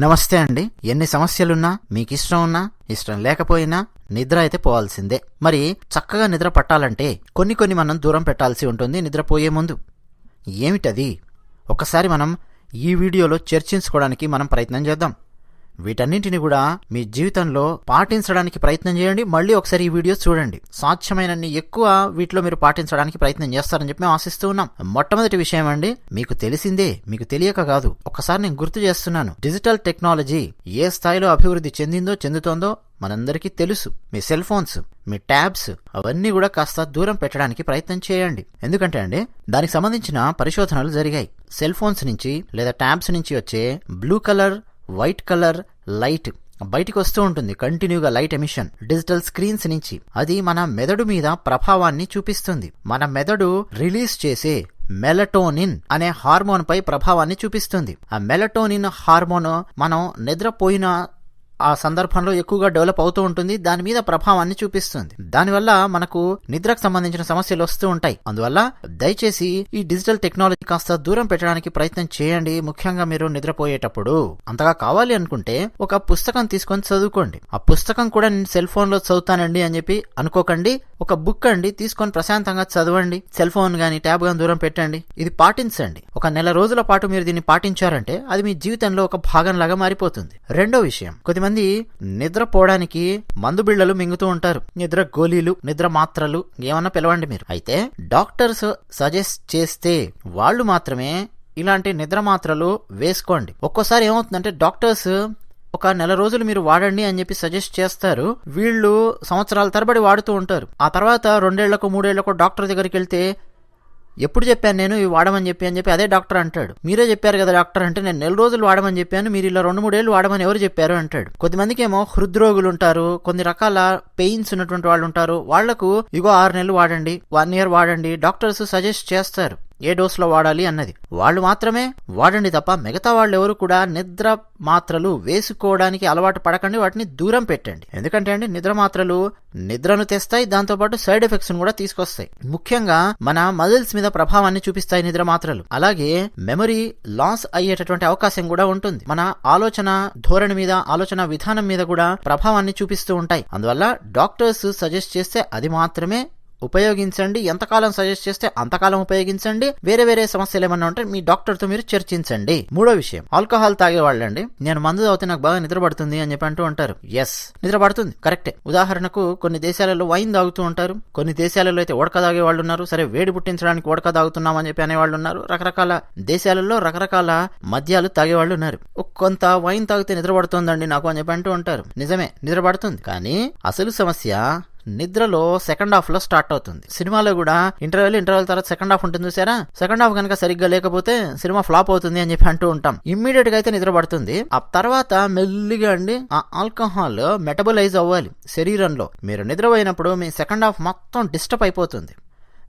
నమస్తే అండి. ఎన్ని సమస్యలున్నా మీకు ఇష్టం ఉన్నా ఇష్టం లేకపోయినా నిద్ర అయితే పోవాల్సిందే. మరి చక్కగా నిద్ర పట్టాలంటే కొన్ని కొన్ని మనం దూరం పెట్టాల్సి ఉంటుంది నిద్రపోయే ముందు. ఏమిటది? ఒకసారి మనం ఈ వీడియోలో చర్చించుకోవడానికి మనం ప్రయత్నం చేద్దాం. వీటన్నింటిని కూడా మీ జీవితంలో పాటించడానికి ప్రయత్నం చేయండి. మళ్ళీ ఒకసారి ఈ వీడియో చూడండి. సాధ్యమైనన్ని ఎక్కువ వీటిలో మీరు పాటించడానికి ప్రయత్నం చేస్తారని చెప్పి మేము ఆశిస్తూ ఉన్నాం. మొట్టమొదటి విషయం అండి మీకు తెలిసిందే మీకు తెలియక కాదు. ఒకసారి నేను గుర్తు చేస్తున్నాను. డిజిటల్ టెక్నాలజీ ఏ స్థాయిలో అభివృద్ధి చెందిందో చెందుతోందో మనందరికీ తెలుసు. మీ సెల్ ఫోన్స్ మీ ట్యాబ్స్ అవన్నీ కూడా కాస్త దూరం పెట్టడానికి ప్రయత్నం చేయండి. ఎందుకంటే అండి దానికి సంబంధించిన పరిశోధనలు జరిగాయి. సెల్ ఫోన్స్ నుంచి లేదా ట్యాబ్స్ నుంచి వచ్చే blue colour white colour light బయటికి వస్తూ ఉంటుంది. కంటిన్యూగా లైట్ ఎమిషన్. డిజిటల్ స్క్రీన్స్ నుంచి. అది మన మెదడు మీద ప్రభావాన్ని చూపిస్తుంది. మన మెదడు రిలీజ్ చేసే మెలటోనిన్ అనే హార్మోన్ పై ప్రభావాన్ని చూపిస్తుంది. ఆ మెలటోనిన్ హార్మోన్ మనం నిద్రపోయిన ఆ సందర్భంలో ఎక్కువగా డెవలప్ అవుతూ ఉంటుంది. దాని మీద ప్రభావాన్ని చూపిస్తుంది. దానివల్ల మనకు నిద్రకు సంబంధించిన సమస్యలు వస్తూ ఉంటాయి. అందువల్ల దయచేసి ఈ డిజిటల్ టెక్నాలజీ కాస్త దూరం పెట్టడానికి ప్రయత్నం చేయండి. ముఖ్యంగా మీరు నిద్రపోయేటప్పుడు. అంతగా కావాలి అనుకుంటే ఒక పుస్తకం తీసుకొని చదువుకోండి. ఆ పుస్తకం కూడా నేను సెల్ ఫోన్లో చదువుతానండి అని చెప్పి అనుకోకండి. ఒక బుక్ అండి తీసుకొని ప్రశాంతంగా చదవండి. సెల్ ఫోన్ గానీ ట్యాబ్ గాని దూరం పెట్టండి. ఇది పాటించండి. ఒక నెల రోజుల పాటు మీరు దీన్ని పాటించారంటే అది మీ జీవితంలో ఒక భాగంలాగా మారిపోతుంది. రెండో విషయం. మంది నిద్రపోవడానికి మందు బిళ్ళలు మింగుతూ ఉంటారు. నిద్ర గోళీలు నిద్ర మాత్రలు ఏమన్నా పిలవండి మీరు. అయితే డాక్టర్స్ సజెస్ట్ చేస్తే వాళ్ళు మాత్రమే ఇలాంటి నిద్ర మాత్రలు వేసుకోండి. ఒక్కోసారి ఏమవుతుందంటే డాక్టర్స్ ఒక నెల రోజులు మీరు వాడండి అని చెప్పి సజెస్ట్ చేస్తారు. వీళ్ళు సంవత్సరాల తరబడి వాడుతూ ఉంటారు. ఆ తర్వాత రెండేళ్ళకు మూడేళ్ళకు డాక్టర్ దగ్గరికి వెళ్తే ఎప్పుడు చెప్పాను నేను ఇవి వాడమని చెప్పి అని చెప్పి అదే డాక్టర్ అంటాడు. మీరే చెప్పారు కదా డాక్టర్ అంటే నేను నెల రోజులు వాడమని చెప్పాను మీరు ఇలా రెండు మూడేళ్ళు వాడమని ఎవరు చెప్పారు అంటాడు. కొద్దిమందికి ఏమో హృద్రోగులు ఉంటారు కొన్ని రకాల పెయిన్స్ ఉన్నటువంటి వాళ్ళు ఉంటారు. వాళ్ళకు ఇగో ఆరు నెలలు వాడండి వన్ ఇయర్ వాడండి డాక్టర్స్ సజెస్ట్ చేస్తారు. ఏ డోస్లో వాడాలి అన్నది. వాళ్ళు మాత్రమే వాడండి తప్ప మిగతా వాళ్ళు ఎవరు కూడా నిద్ర మాత్రలు వేసుకోవడానికి అలవాటు పడకండి వాటిని దూరం పెట్టండి. ఎందుకంటే అండి నిద్ర మాత్రలు నిద్రను తెస్తాయి దాంతోపాటు సైడ్ ఎఫెక్ట్స్ కూడా తీసుకొస్తాయి. ముఖ్యంగా మన మజిల్స్ మీద ప్రభావాన్ని చూపిస్తాయి నిద్ర మాత్రలు. అలాగే మెమరీ లాస్ అయ్యేటటువంటి అవకాశం కూడా ఉంటుంది. మన ఆలోచన ధోరణి మీద ఆలోచన విధానం మీద కూడా ప్రభావాన్ని చూపిస్తూ ఉంటాయి. అందువల్ల డాక్టర్స్ సజెస్ట్ చేస్తే అది మాత్రమే ఉపయోగించండి. ఎంతకాలం సజెస్ట్ చేస్తే అంతకాలం ఉపయోగించండి. వేరే వేరే సమస్యలు ఏమన్నా ఉంటే మీ డాక్టర్తో మీరు చర్చించండి. మూడో విషయం ఆల్కహాల్ తాగే వాళ్ళండి. నేను మందు తాగితే నాకు బాగా నిద్ర పడుతుంది అని చెప్పి అంటూ ఉంటారు. ఎస్ నిద్ర పడుతుంది. కరెక్టే ఉదాహరణకు కొన్ని దేశాలలో వైన్ తాగుతూ ఉంటారు. కొన్ని దేశాలలో అయితే ఉడక తాగే వాళ్ళు ఉన్నారు. సరే వేడి పుట్టించడానికి ఉడక తాగుతున్నాం అని చెప్పి అనేవాళ్ళు ఉన్నారు. రకరకాల దేశాలలో రకరకాల మద్యాలు తాగే వాళ్ళు ఉన్నారు. కొంత వైన్ తాగితే నిద్ర పడుతుందండి నాకు అని చెప్పి అంటూ ఉంటారు. నిజమే నిద్ర పడుతుంది. కానీ అసలు సమస్య నిద్రలో సెకండ్ హాఫ్లో స్టార్ట్ అవుతుంది. సినిమాలో కూడా ఇంటర్వెల్ ఇంటర్వెల్ తర్వాత సెకండ్ హాఫ్ ఉంటుంది చూసారా? సెకండ్ హాఫ్ కనుక సరిగ్గా లేకపోతే సినిమా ఫ్లాప్ అవుతుంది అని చెప్పి అంటూ ఉంటాం. ఇమ్మీడియట్గా అయితే నిద్ర పడుతుంది. ఆ తర్వాత మెల్లిగా అండి ఆ ఆల్కహాల్ మెటబలైజ్ అవ్వాలి శరీరంలో. మీరు నిద్రపోయినప్పుడు మీ సెకండ్ హాఫ్ మొత్తం డిస్టర్బ్ అయిపోతుంది.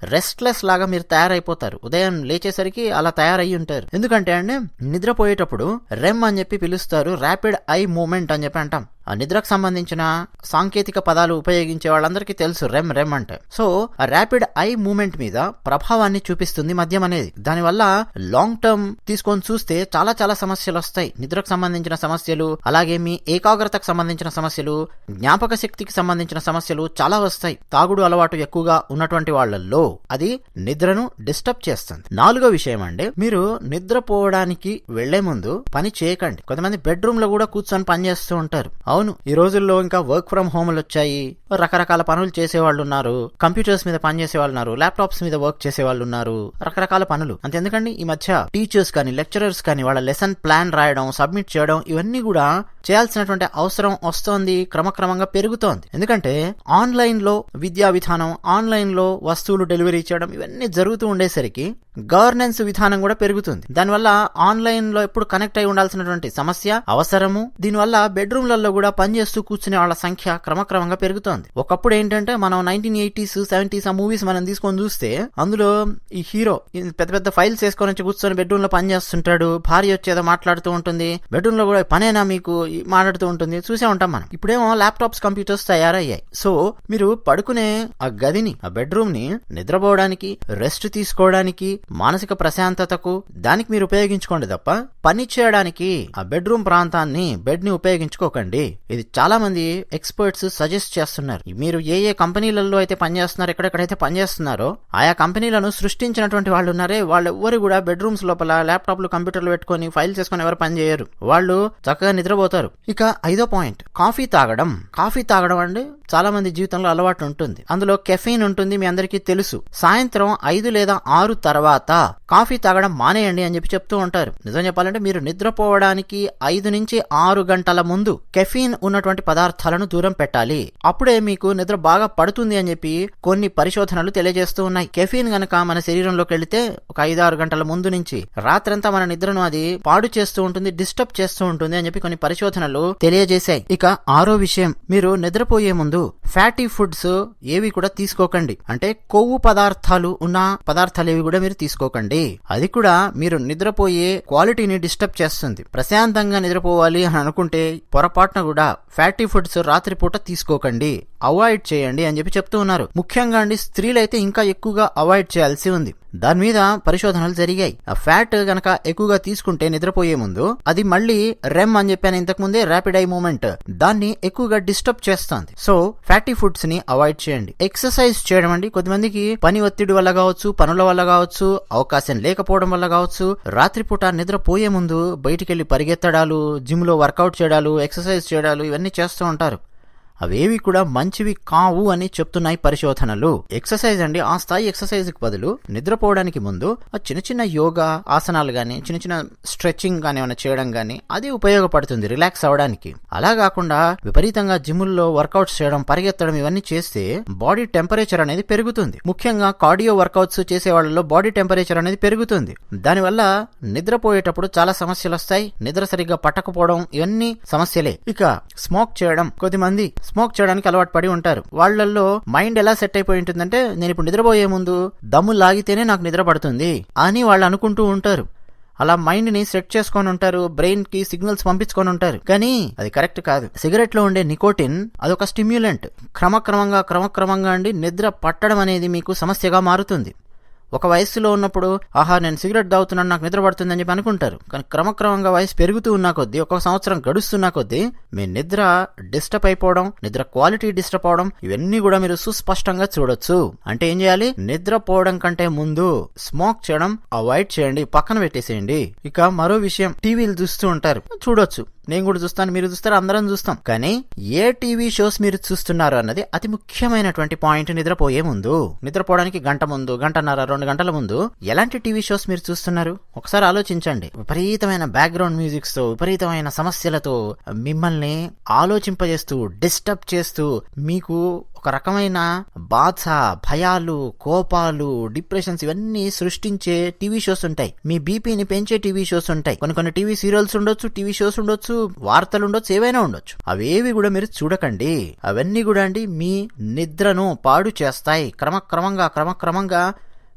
రెస్ట్లెస్ లాగా మీరు తయారైపోతారు. ఉదయం లేచేసరికి అలా తయారయ్యి ఉంటారు. ఎందుకంటే అండి నిద్రపోయేటప్పుడు రెమ్ అని చెప్పి పిలుస్తారు ర్యాపిడ్ ఐ మూమెంట్ అని చెప్పి అంటాం. ఆ నిద్రకు సంబంధించిన సాంకేతిక పదాలు ఉపయోగించే వాళ్ళందరికీ తెలుసు రెమ్ రెమ్ అంటే. సో ర్యాపిడ్ ఐ మూమెంట్ మీద ప్రభావాన్ని చూపిస్తుంది మద్యం అనేది. దానివల్ల లాంగ్ టర్మ్ తీసుకొని చూస్తే చాలా చాలా సమస్యలు వస్తాయి. నిద్రకు సంబంధించిన సమస్యలు అలాగే మీ ఏకాగ్రతకు సంబంధించిన సమస్యలు జ్ఞాపక శక్తికి సంబంధించిన సమస్యలు చాలా వస్తాయి. తాగుడు అలవాటు ఎక్కువగా ఉన్నటువంటి వాళ్ళల్లో అది నిద్రను డిస్టర్బ్ చేస్తుంది. నాలుగో విషయం అండి మీరు నిద్రపోవడానికి వెళ్ళే ముందు పని చేయకండి. కొంతమంది బెడ్రూమ్లో కూడా కూర్చొని పని చేస్తూ ఉంటారు. అవును ఈ రోజుల్లో ఇంకా వర్క్ ఫ్రం హోమ్లు వచ్చాయి. రకరకాల పనులు చేసేవాళ్ళు ఉన్నారు కంప్యూటర్స్ మీద పని చేసే వాళ్ళు ఉన్నారు ల్యాప్టాప్స్ మీద వర్క్ చేసే వాళ్ళు ఉన్నారు రకరకాల పనులు. అంతెందుకండి? ఈ మధ్య టీచర్స్ కానీ లెక్చరర్స్ కానీ వాళ్ళ లెసన్ ప్లాన్ రాయడం సబ్మిట్ చేయడం ఇవన్నీ కూడా చేయాల్సినటువంటి అవసరం వస్తోంది క్రమక్రమంగా పెరుగుతోంది. ఎందుకంటే ఆన్లైన్లో విద్యా విధానం ఆన్లైన్లో వస్తువులు డెలివరీ చేయడం ఇవన్నీ జరుగుతూ ఉండేసరికి గవర్నెన్స్ విధానం కూడా పెరుగుతుంది. దానివల్ల ఆన్లైన్లో ఎప్పుడు కనెక్ట్ అయి ఉండాల్సినటువంటి సమస్య అవసరము దీనివల్ల బెడ్రూమ్లలో కూడా పనిచేస్తూ కూర్చునే వాళ్ళ సంఖ్య క్రమక్రమంగా పెరుగుతోంది. ఒకప్పుడు ఏంటంటే మనం నైన్టీన్ ఎయిటీస్ సెవెంటీస్ ఆ మూవీస్ మనం తీసుకొని చూస్తే అందులో ఈ హీరో పెద్ద పెద్ద ఫైల్స్ వేసుకొని వచ్చి కూర్చొని బెడ్రూమ్లో పనిచేస్తుంటాడు భార్య వచ్చేదో మాట్లాడుతూ ఉంటుంది. బెడ్రూమ్లో కూడా పనేనా మీకు? మాట్లాడుతూ ఉంటుంది. చూసే ఉంటాం మనం. ఇప్పుడేమో ల్యాప్టాప్స్ కంప్యూటర్స్ తయారయ్యాయి. సో మీరు పడుకునే ఆ గదిని ఆ బెడ్రూమ్ని నిద్రపోవడానికి రెస్ట్ తీసుకోవడానికి మానసిక ప్రశాంతతకు దానికి మీరు ఉపయోగించుకోండి తప్ప పని చేయడానికి ఆ బెడ్రూమ్ ప్రాంతాన్ని బెడ్ని ఉపయోగించుకోకండి. ఇది చాలా మంది ఎక్స్పర్ట్స్ సజెస్ట్ చేస్తున్నారు. మీరు ఏ ఏ కంపెనీలలో అయితే పనిచేస్తున్నారు ఎక్కడెక్కడైతే పనిచేస్తున్నారో ఆయా కంపెనీలను సృష్టించినటువంటి వాళ్ళు ఉన్నారే వాళ్ళు ఎవరు కూడా బెడ్రూమ్స్ లోపల ల్యాప్టాప్లు కంప్యూటర్లు పెట్టుకొని ఫైల్ చేసుకొని ఎవరు పని చేయరు. వాళ్ళు చక్కగా నిద్రపోతారు. ఇక ఐదో పాయింట్. కాఫీ తాగడం. కాఫీ తాగడం అంటే చాలా మంది జీవితంలో అలవాటు ఉంటుంది. అందులో కెఫీన్ ఉంటుంది మీ అందరికీ తెలుసు. సాయంత్రం ఐదు లేదా ఆరు తర్వాత కాఫీ తాగడం మానేయండి అని చెప్పి చెప్తూ ఉంటారు. నిజం చెప్పాలంటే మీరు నిద్రపోవడానికి ఐదు నుంచి ఆరు గంటల ముందు కెఫీన్ ఉన్నటువంటి పదార్థాలను దూరం పెట్టాలి. అప్పుడే మీకు నిద్ర బాగా పడుతుంది అని చెప్పి కొన్ని పరిశోధనలు తెలియజేస్తూ ఉన్నాయి. కెఫీన్ గనక మన శరీరంలోకి వెళితే ఒక ఐదు ఆరు గంటల ముందు నుంచి రాత్రంతా మన నిద్రను అది పాడు చేస్తూ ఉంటుంది డిస్టర్బ్ చేస్తూ ఉంటుంది అని చెప్పి కొన్ని పరిశోధన పరిశోధనలు తెలియజేశాయి. ఇక ఆరో విషయం మీరు నిద్రపోయే ముందు ఫ్యాటీ ఫుడ్స్ ఏవి కూడా తీసుకోకండి. అంటే కొవ్వు పదార్థాలు ఉన్న పదార్థాలు ఏవి కూడా మీరు తీసుకోకండి. అది కూడా మీరు నిద్రపోయే క్వాలిటీని డిస్టర్బ్ చేస్తుంది. ప్రశాంతంగా నిద్రపోవాలి అని అనుకుంటే పొరపాటున కూడా ఫ్యాటీ ఫుడ్స్ రాత్రిపూట తీసుకోకండి. అవాయిడ్ చేయండి అని చెప్పి చెప్తూ ఉన్నారు. ముఖ్యంగా అండి స్త్రీలైతే ఇంకా ఎక్కువగా అవాయిడ్ చేయాల్సి ఉంది. దాని మీద పరిశోధనలు జరిగాయి. ఆ ఫ్యాట్ గనక ఎక్కువగా తీసుకుంటే నిద్రపోయే ముందు అది మళ్ళీ రెమ్ అని చెప్పాను ముందే ర్యాపిడ్ ఐ మూమెంట్ దాన్ని ఎక్కువగా డిస్టర్బ్ చేస్తుంది. సో ఫ్యాటీ ఫుడ్స్ని అవాయిడ్ చేయండి. ఎక్సర్సైజ్ చేయడం అండి. కొద్దిమందికి పని ఒత్తిడి వల్ల కావచ్చు పనుల వల్ల కావచ్చు అవకాశం లేకపోవడం వల్ల కావచ్చు రాత్రిపూట నిద్రపోయే ముందు బయటికి వెళ్ళి పరిగెత్తడాలు జిమ్లో వర్కౌట్ చేయడాలు ఎక్సర్సైజ్ చేయడాలు ఇవన్నీ చేస్తూ ఉంటారు. అవేవి కూడా మంచివి కావు అని చెప్తున్నాయి పరిశోధనలు. ఎక్సర్సైజ్ అండి ఆ స్థాయి ఎక్సర్సైజ్కి బదులు నిద్రపోవడానికి ముందు ఆ చిన్న చిన్న యోగా ఆసనాలు కానీ చిన్న చిన్న స్ట్రెచ్చింగ్ కానీ ఏమైనా చేయడం కానీ అది ఉపయోగపడుతుంది రిలాక్స్ అవ్వడానికి అలా కాకుండా విపరీతంగా జిమ్ముల్లో వర్కౌట్స్ చేయడం పరిగెత్తడం ఇవన్నీ చేస్తే బాడీ టెంపరేచర్ అనేది పెరుగుతుంది. ముఖ్యంగా కార్డియో వర్కౌట్స్ చేసే వాళ్ళలో బాడీ టెంపరేచర్ అనేది పెరుగుతుంది. దానివల్ల నిద్రపోయేటప్పుడు చాలా సమస్యలు వస్తాయి. నిద్ర సరిగ్గా పట్టకపోవడం ఇవన్నీ సమస్యలే. ఇక స్మోక్ చేయడం కొద్దిమంది స్మోక్ చేయడానికి అలవాటు పడి ఉంటారు. వాళ్ళల్లో మైండ్ ఎలా సెట్ అయిపోయి ఉంటుందంటే నేను ఇప్పుడు నిద్రపోయే ముందు దమ్ము లాగితేనే నాకు నిద్ర పడుతుంది అని వాళ్ళు అనుకుంటూ ఉంటారు. అలా మైండ్ని సెట్ చేసుకొని ఉంటారు బ్రెయిన్కి సిగ్నల్స్ పంపించుకొని ఉంటారు. కానీ అది కరెక్ట్ కాదు. సిగరెట్లో ఉండే నికోటిన్ అదొక స్టిమ్యులెంట్. క్రమక్రమంగా క్రమక్రమంగా అండి నిద్ర పట్టడం అనేది మీకు సమస్యగా మారుతుంది. ఒక వయస్సులో ఉన్నప్పుడు ఆహా నేను సిగరెట్ తాగుతున్నాను నాకు నిద్ర పడుతుందని చెప్పి అనుకుంటారు. కానీ క్రమక్రమంగా వయసు పెరుగుతూ ఉన్న కొద్దీ ఒక సంవత్సరం గడుస్తున్న కొద్దీ మీ నిద్ర డిస్టర్బ్ అయిపోవడం నిద్ర క్వాలిటీ డిస్టర్బ్ అవడం ఇవన్నీ కూడా మీరు సుస్పష్టంగా చూడొచ్చు. అంటే ఏం చేయాలి? నిద్రపోవడం కంటే ముందు స్మోక్ చేయడం అవాయిడ్ చేయండి పక్కన పెట్టేసేయండి. ఇక మరో విషయం టీవీలు చూస్తూ ఉంటారు. చూడొచ్చు. నేను కూడా చూస్తాను మీరు చూస్తారు? అందరం చూస్తాం. కానీ ఏ టీవీ షోస్ మీరు చూస్తున్నారు అన్నది అతి ముఖ్యమైనటువంటి పాయింట్ నిద్రపోయే ముందు నిద్రపోవడానికి గంట ముందు గంటన్నర రెండు గంటల ముందు ఎలాంటి టీవీ షోస్ మీరు చూస్తున్నారు? ఒకసారి ఆలోచించండి. విపరీతమైన బ్యాక్గ్రౌండ్ మ్యూజిక్స్తో విపరీతమైన సమస్యలతో మిమ్మల్ని ఆలోచింపజేస్తూ డిస్టర్బ్ చేస్తూ మీకు ఒక రకమైన బాధ భయాలు కోపాలు డిప్రెషన్స్ ఇవన్నీ సృష్టించే టీవీ షోస్ ఉంటాయి. మీ బీపీని పెంచే టీవీ షోస్ ఉంటాయి. కొన్ని కొన్ని టీవీ సీరియల్స్ ఉండొచ్చు టీవీ షోస్ ఉండొచ్చు వార్తలు ఉండొచ్చు ఏవైనా ఉండొచ్చు. అవేవి కూడా మీరు చూడకండి. అవన్నీ కూడా అండి మీ నిద్రను పాడు చేస్తాయి. క్రమక్రమంగా క్రమక్రమంగా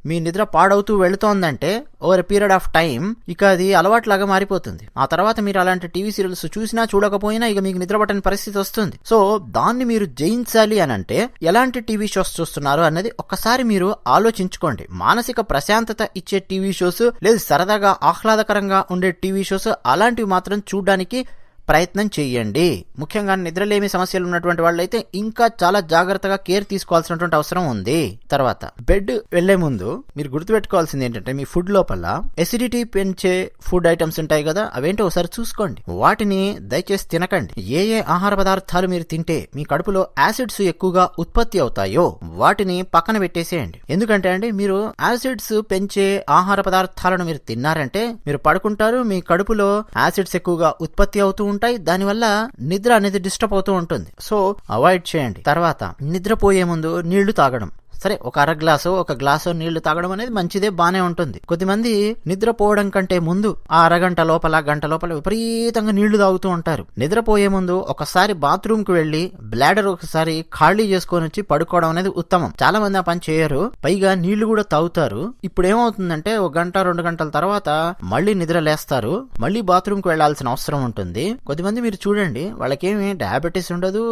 మీ నిద్ర పాడవుతూ వెళుతోందంటే ఓవర్ పీరియడ్ ఆఫ్ టైం ఇక అది అలవాట్లాగా మారిపోతుంది. ఆ తర్వాత మీరు అలాంటి టీవీ సీరియల్స్ చూసినా చూడకపోయినా ఇక మీకు నిద్ర పట్టని పరిస్థితి వస్తుంది. సో దాన్ని మీరు జయించాలి అని అంటే ఎలాంటి టీవీ షోస్ చూస్తున్నారు అన్నది ఒక్కసారి మీరు ఆలోచించుకోండి. మానసిక ప్రశాంతత ఇచ్చే టీవీ షోస్ లేదు సరదాగా ఆహ్లాదకరంగా ఉండే టీవీ షోస్ అలాంటివి మాత్రం చూడడానికి ప్రయత్నం చేయండి. ముఖ్యంగా నిద్రలేమి సమస్యలు ఉన్నటువంటి వాళ్ళైతే ఇంకా చాలా జాగ్రత్తగా కేర్ తీసుకోవాల్సినటువంటి అవసరం ఉంది. తర్వాత బెడ్ వెళ్ళే ముందు మీరు గుర్తుపెట్టుకోవాల్సింది ఏంటంటే మీ ఫుడ్ లోపల ఎసిడిటీ పెంచే ఫుడ్ ఐటమ్స్ ఉంటాయి కదా అవేంటో ఒకసారి చూసుకోండి. వాటిని దయచేసి తినకండి. ఏ ఏ ఆహార పదార్థాలు మీరు తింటే మీ కడుపులో యాసిడ్స్ ఎక్కువగా ఉత్పత్తి అవుతాయో వాటిని పక్కన పెట్టేసేయండి. ఎందుకంటే అండి మీరు యాసిడ్స్ పెంచే ఆహార పదార్థాలను మీరు తిన్నారంటే మీరు పడుకుంటారు మీ కడుపులో యాసిడ్స్ ఎక్కువగా ఉత్పత్తి అవుతూ ఉంటాయి దానివల్ల నిద్ర అనేది డిస్టర్బ్ అవుతూ ఉంటుంది. సో అవాయిడ్ చేయండి. తర్వాత నిద్రపోయే ముందు నీళ్ళు తాగడం. సరే ఒక అర గ్లాసు ఒక గ్లాసు నీళ్ళు తాగడం అనేది మంచిదే బానే ఉంటుంది. కొద్దిమంది నిద్రపోవడం కంటే ముందు ఆ అరగంట లోపల గంట లోపల విపరీతంగా నీళ్ళు తాగుతూ ఉంటారు. నిద్రపోయే ముందు ఒకసారి బాత్రూమ్కు వెళ్ళి బ్లాడర్ ఒకసారి ఖాళీ చేసుకొని వచ్చి పడుకోవడం అనేది ఉత్తమం. చాలా మంది ఆ పని చేయరు పైగా నీళ్ళు కూడా తాగుతారు. ఇప్పుడు ఏమవుతుందంటే ఒక గంట రెండు గంటల తర్వాత మళ్ళీ నిద్ర లేస్తారు. మళ్ళీ బాత్రూమ్కు వెళ్ళాల్సిన అవసరం ఉంటుంది. కొద్దిమంది మీరు చూడండి వాళ్ళకేమి డయాబెటీస్ ఉండదు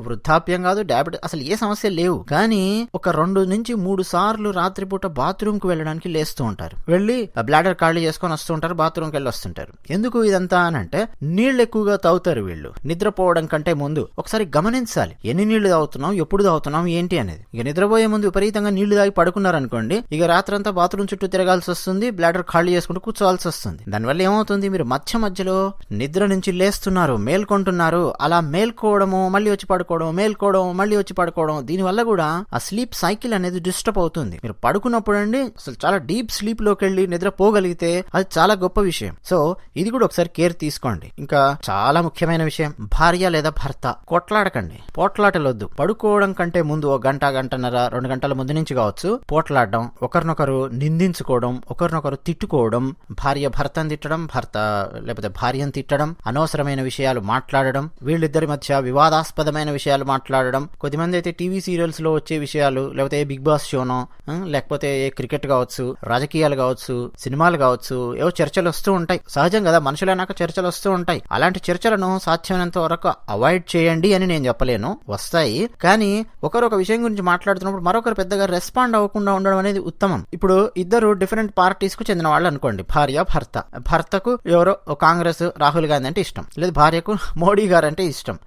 వృద్ధాప్యం కాదు డయాబెటీస్ అసలు ఏ సమస్య లేవు. కానీ ఒక రెండు రెండు నుంచి మూడు సార్లు రాత్రిపూట బాత్రూమ్కు వెళ్ళడానికి లేస్తూ ఉంటారు. వెళ్ళి బ్లాడర్ ఖాళీ చేసుకొని వస్తూ ఉంటారు బాత్రూమ్కి వెళ్ళి వస్తుంటారు. ఎందుకు ఇదంతా అని అంటే నీళ్ళు ఎక్కువగా తాగుతారు వీళ్ళు. నిద్రపోవడం కంటే ముందు ఒకసారి గమనించాలి. ఎన్ని నీళ్ళు తాగుతున్నాం ఎప్పుడు తాగుతున్నాం ఏంటి అనేది. ఇక నిద్రపోయే ముందు విపరీతంగా నీళ్ళు తాగి పడుకున్నారు అనుకోండి ఇక రాత్రంతా బాత్రూమ్ చుట్టూ తిరగాల్సి వస్తుంది బ్లాడర్ ఖాళీ చేసుకుంటూ కూర్చోవాల్సి వస్తుంది. దానివల్ల ఏమవుతుంది? మీరు మధ్య మధ్యలో నిద్ర నుంచి లేస్తున్నారు మేల్కొంటున్నారు అలా మేల్కోవడము మళ్ళీ వచ్చి పడుకోవడం మేల్కోవడం మళ్ళీ వచ్చి పడుకోవడం దీనివల్ల కూడా ఆ స్లీప్ సైకిల్ అనేది డిస్టర్బ్ అవుతుంది. మీరు పడుకున్నప్పుడు అండి అసలు చాలా డీప్ స్లీప్లోకి వెళ్ళి నిద్రపోగలిగితే అది చాలా గొప్ప విషయం. సో ఇది కూడా ఒకసారి కేర్ తీసుకోండి. ఇంకా చాలా ముఖ్యమైన విషయం భార్య లేదా భర్త కొట్లాడకండి పోట్లాటలొద్దు. పడుకోవడం కంటే ముందు ఒక గంట గంటన్నర రెండు గంటల ముందు నుంచి కావచ్చు. పోట్లాడడం ఒకరినొకరు నిందించుకోవడం ఒకరినొకరు తిట్టుకోవడం భార్య భర్తను తిట్టడం భర్త లేకపోతే భార్యను తిట్టడం అనవసరమైన విషయాలు మాట్లాడడం వీళ్ళిద్దరి మధ్య వివాదాస్పదమైన విషయాలు మాట్లాడడం కొద్దిమంది అయితే టీవీ సీరియల్స్లో వచ్చే విషయాలు లేకపోతే ఏ బిగ్ బాస్ షోనో లేకపోతే ఏ క్రికెట్ కావచ్చు రాజకీయాలు కావచ్చు సినిమాలు కావచ్చు ఏవో చర్చలు వస్తూ ఉంటాయి. సహజం కదా మనుషులైనాక చర్చలు వస్తూ ఉంటాయి. అలాంటి చర్చలను సాధ్యమైనంత వరకు అవాయిడ్ చేయండి అని నేను చెప్పలేను. వస్తాయి. కానీ ఒకరు ఒక విషయం గురించి మాట్లాడుతున్నప్పుడు మరొకరు పెద్దగా రెస్పాండ్ అవ్వకుండా ఉండడం అనేది ఉత్తమం. ఇప్పుడు ఇద్దరు డిఫరెంట్ పార్టీస్కు చెందిన వాళ్ళు అనుకోండి. భార్య భర్త. భర్తకు ఎవరో కాంగ్రెస్ రాహుల్ గాంధీ అంటే ఇష్టం. లేదు భార్యకు మోడీ గారు అంటే ఇష్టం.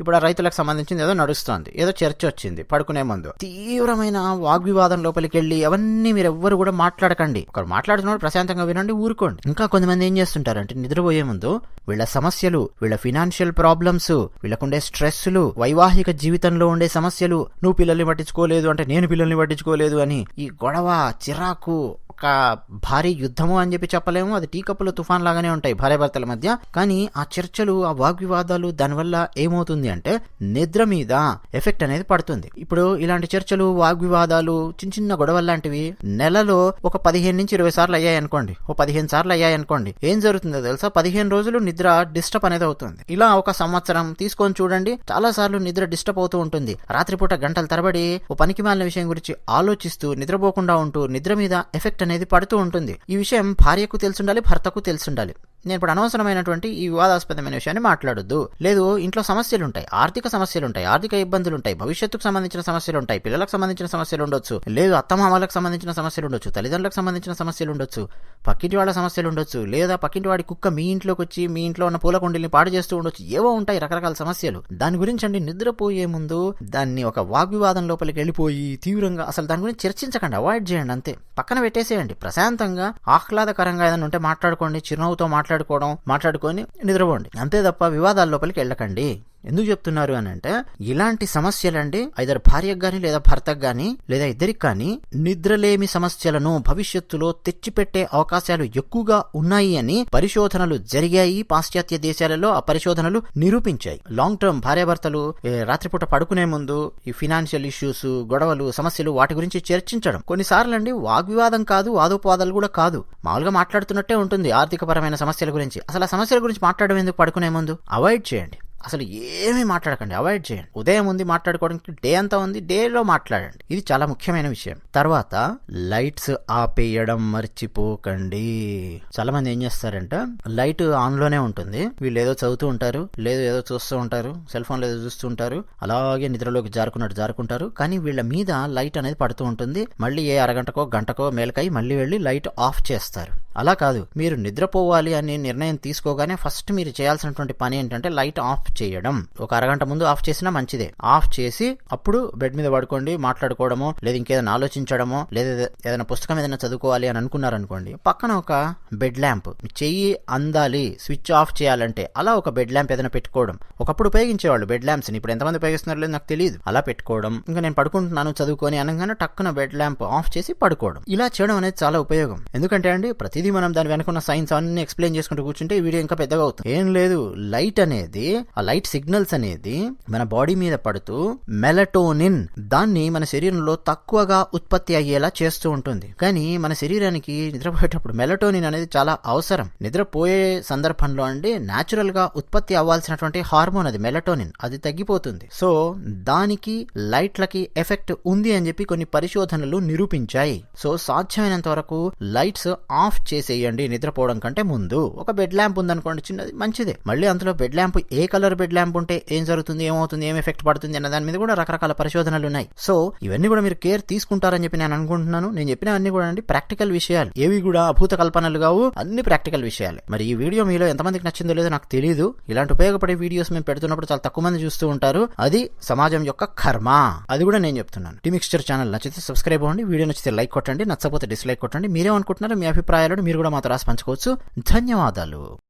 ఇప్పుడు ఆ రైతులకు సంబంధించింది ఏదో నడుస్తోంది. ఏదో చర్చ వచ్చింది. పడుకునే ముందు. తీవ్రమైన వాగ్వివాదం లోపలికి వెళ్ళి అవన్నీ మీరు ఎవ్వరు కూడా మాట్లాడకండి. ఒకరు మాట్లాడుతున్నప్పుడు ప్రశాంతంగా వినండి ఊరుకోండి. ఇంకా కొంతమంది ఏం చేస్తుంటారంటే నిద్రపోయే ముందు వీళ్ళ సమస్యలు వీళ్ళ ఫినాన్షియల్ ప్రాబ్లమ్స్ వీళ్ళకుండే స్ట్రెస్లు వైవాహిక జీవితంలో ఉండే సమస్యలు నువ్వు పిల్లల్ని పట్టించుకోలేదు అంటే నేను పిల్లల్ని పట్టించుకోలేదు అని ఈ గొడవ చిరాకు ఒక భారీ యుద్ధము అని చెప్పి చెప్పలేము. అది టీ కప్పుల తుఫాన్ లాగానే ఉంటాయి భార్యాభర్తల మధ్య. కానీ ఆ చర్చలు ఆ వాగ్వివాదాలు దానివల్ల ఏమవుతుంది అంటే నిద్ర మీద ఎఫెక్ట్ అనేది పడుతుంది. ఇప్పుడు ఇలాంటి చర్చలు వాగ్వివాదాలు చిన్న చిన్న గొడవలు లాంటివి నెలలో ఒక పదిహేను నుంచి ఇరవై సార్లు అయ్యాయి అనుకోండి. ఓ పదిహేను సార్లు అయ్యాయి అనుకోండి. ఏం జరుగుతుందో తెలుసా? పదిహేను రోజులు నిద్ర డిస్టర్బ్ అనేది అవుతుంది. ఇలా ఒక సంవత్సరం తీసుకొని చూడండి చాలా సార్లు నిద్ర డిస్టర్బ్ అవుతూ ఉంటుంది. రాత్రిపూట గంటల తరబడి ఓ పనికి మాలిన విషయం గురించి ఆలోచిస్తూ నిద్రపోకుండా ఉంటూ నిద్ర మీద ఎఫెక్ట్ అనేది పడుతూ ఉంటుంది. ఈ విషయం భార్యకు తెలుసుండాలి భర్తకు తెలుసుండాలి నేను ఇప్పుడు అనవసరమైనటువంటి ఈ వివాదాస్పదమైన విషయాన్ని మాట్లాడొద్దు. లేదు ఇంట్లో సమస్యలు ఉంటాయి ఆర్థిక సమస్యలు ఉంటాయి ఆర్థిక ఇబ్బందులు ఉంటాయి భవిష్యత్తుకు సంబంధించిన సమస్యలు ఉంటాయి పిల్లలకు సంబంధించిన సమస్యలు ఉండొచ్చు లేదు అత్తమామలకు సంబంధించిన సమస్యలు ఉండొచ్చు తల్లిదండ్రులకు సంబంధించిన సమస్యలు ఉండొచ్చు పక్కింటి వాళ్ళ సమస్యలు ఉండొచ్చు లేదా పక్కింటి వాడి కుక్క మీ ఇంట్లోకి వచ్చి మీ ఇంట్లో ఉన్న పూల కుండీని పాడు చేస్తూ ఉండొచ్చు. ఏవో ఉంటాయి రకరకాల సమస్యలు. దాని గురించి అండి నిద్రపోయే ముందు దాన్ని ఒక వాగ్వివాదం లోపలికి వెళ్ళిపోయి తీవ్రంగా అసలు దాని గురించి చర్చించకండి. అవాయిడ్ చేయండి అంతే. పక్కన పెట్టేసేయండి. ప్రశాంతంగా ఆహ్లాదకరంగా ఏదైనా ఉంటే మాట్లాడుకోండి. చిరునవ్వుతో మాట్లాడు మాట్లాడుకోవడం మాట్లాడుకొని నిద్రపోండి. అంతే తప్ప వివాదాల లోపలికి వెళ్ళకండి. ఎందుకు చెప్తున్నారు అని అంటే ఇలాంటి సమస్యలండి ఐదర్ భార్యకు గాని లేదా భర్తకు గాని లేదా ఇద్దరికి కానీ నిద్రలేమి సమస్యలను భవిష్యత్తులో తెచ్చిపెట్టే అవకాశాలు ఎక్కువగా ఉన్నాయి అని పరిశోధనలు జరిగాయి. పాశ్చాత్య దేశాలలో ఆ పరిశోధనలు నిరూపించాయి. లాంగ్ టర్మ్ భార్యాభర్తలు రాత్రిపూట పడుకునే ముందు ఈ ఫినాన్షియల్ ఇష్యూస్ గొడవలు సమస్యలు వాటి గురించి చర్చించడం. కొన్నిసార్లు అండి వాగ్వివాదం కాదు వాదోపవాదాలు కూడా కాదు. మామూలుగా మాట్లాడుతున్నట్టే ఉంటుంది ఆర్థిక పరమైన సమస్యల గురించి. అసలు ఆ సమస్యల గురించి మాట్లాడడం ఎందుకు పడుకునే ముందు? అవాయిడ్ చేయండి. అసలు ఏమీ మాట్లాడకండి అవాయిడ్ చేయండి. ఉదయం ఉంది మాట్లాడుకోవడానికి డే అంతా ఉంది డేలో మాట్లాడండి. ఇది చాలా ముఖ్యమైన విషయం. తర్వాత లైట్స్ ఆపేయడం మర్చిపోకండి. చాలా మంది ఏం చేస్తారంటే లైట్ ఆన్లోనే ఉంటుంది. వీళ్ళు ఏదో చదువుతూ ఉంటారు లేదు ఏదో చూస్తూ ఉంటారు సెల్ ఫోన్ ఏదో చూస్తూ ఉంటారు అలాగే నిద్రలోకి జారుకున్నట్టు జారుకుంటారు. కానీ వీళ్ళ మీద లైట్ అనేది పడుతూ ఉంటుంది. మళ్ళీ ఏ అరగంటకో గంటకో మేలకై మళ్ళీ వెళ్ళి లైట్ ఆఫ్ చేస్తారు. అలా కాదు మీరు నిద్రపోవాలి అనే నిర్ణయం తీసుకోగానే ఫస్ట్ మీరు చేయాల్సినటువంటి పని ఏంటంటే లైట్ ఆఫ్ చేయడం. ఒక అరగంట ముందు ఆఫ్ చేసినా మంచిదే. ఆఫ్ చేసి అప్పుడు బెడ్ మీద పడుకోండి మాట్లాడుకోవడమో లేదా ఇంకేదైనా ఆలోచించడమో లేదా ఏదైనా పుస్తకం ఏదైనా చదువుకోవాలి అని అనుకున్నారనుకోండి పక్కన ఒక బెడ్ ల్యాంప్. చెయ్యి అందాలి స్విచ్ ఆఫ్ చేయాలంటే అలా ఒక బెడ్ ల్యాంప్ ఏదైనా పెట్టుకోవడం. ఒకప్పుడు ఉపయోగించేవాళ్ళు బెడ్ ల్యాంప్స్ని. ఇప్పుడు ఎంతమంది ఉపయోగిస్తున్నారు లేదో నాకు తెలియదు అలా పెట్టుకోవడం. ఇంకా నేను పడుకుంటున్నాను చదువుకొని అనగానే టక్కున బెడ్ ల్యాంప్ ఆఫ్ చేసి పడుకోవడం. ఇలా చేయడం అనేది చాలా ఉపయోగం. ఎందుకంటే అండి ప్రతిదీ మనం దాని వెనుకున్న సైన్స్ అన్ని ఎక్స్ప్లెయిన్ చేసుకుంటూ కూర్చుంటే ఈ వీడియో ఇంకా పెద్దగా అవుతుంది. ఏం లేదు. లైట్ అనేది ఆ లైట్ సిగ్నల్స్ అనేది మన బాడీ మీద పడుతూ మెలటోనిన్ దాన్ని మన శరీరంలో తక్కువగా ఉత్పత్తి అయ్యేలా చేస్తూ ఉంటుంది. కానీ మన శరీరానికి నిద్రపోయేటప్పుడు మెలటోనిన్ అనేది చాలా అవసరం. నిద్రపోయే సందర్భంలో అంటే న్యాచురల్గా ఉత్పత్తి అవ్వాల్సినటువంటి హార్మోన్ అది మెలటోనిన్ అది తగ్గిపోతుంది. సో దానికి లైట్లకి ఎఫెక్ట్ ఉంది అని చెప్పి కొన్ని పరిశోధనలు నిరూపించాయి. సో సాధ్యమైనంత వరకు లైట్స్ ఆఫ్ చేసేయండి నిద్రపోవడం కంటే ముందు. ఒక బెడ్ ల్యాంప్ ఉందనుకోండి చిన్నది మంచిదే. మళ్ళీ అందులో బెడ్ ల్యాంప్ ఏ కలర్ బెడ్ ల్యాంప్ ఉంటే ఏం జరుగుతుంది ఏమవుతుంది ఏం ఎఫెక్ట్ పడుతుంది అన్న దాని మీద కూడా రకరకాల పరిశోధనలు ఉన్నాయి. సో ఇవన్నీ కూడా మీరు కేర్ తీసుకుంటారని చెప్పి నేను అనుకుంటున్నాను. నేను చెప్పినవన్నీ కూడా అండి ప్రాక్టికల్ విషయాలు. ఏవి కూడా అభూత కల్పనలు కావు అన్ని ప్రాక్టికల్ విషయాలు. మరి ఈ వీడియో మీలో ఎంతమందికి నచ్చిందో లేదో నాకు తెలియదు ఇలాంటి ఉపయోగపడే వీడియోస్ మేము పెడుతున్నప్పుడు చాలా తక్కువ మంది చూస్తూ ఉంటారు. అది సమాజం యొక్క కర్మ. అది కూడా నేను చెప్తున్నాను. టీ మిక్స్చర్ ఛానల్ నచ్చితే సబ్స్క్రైబ్ అవ్వండి. వీడియో నచ్చితే లైక్ కొట్టండి. నచ్చకపోతే డిస్లైక్ కొట్టండి. మీరేమనుకుంటున్నారో మీ అభిప్రాయాలను మీరు కూడా మాతో రాసి పంచుకోవచ్చు. ధన్యవాదాలు.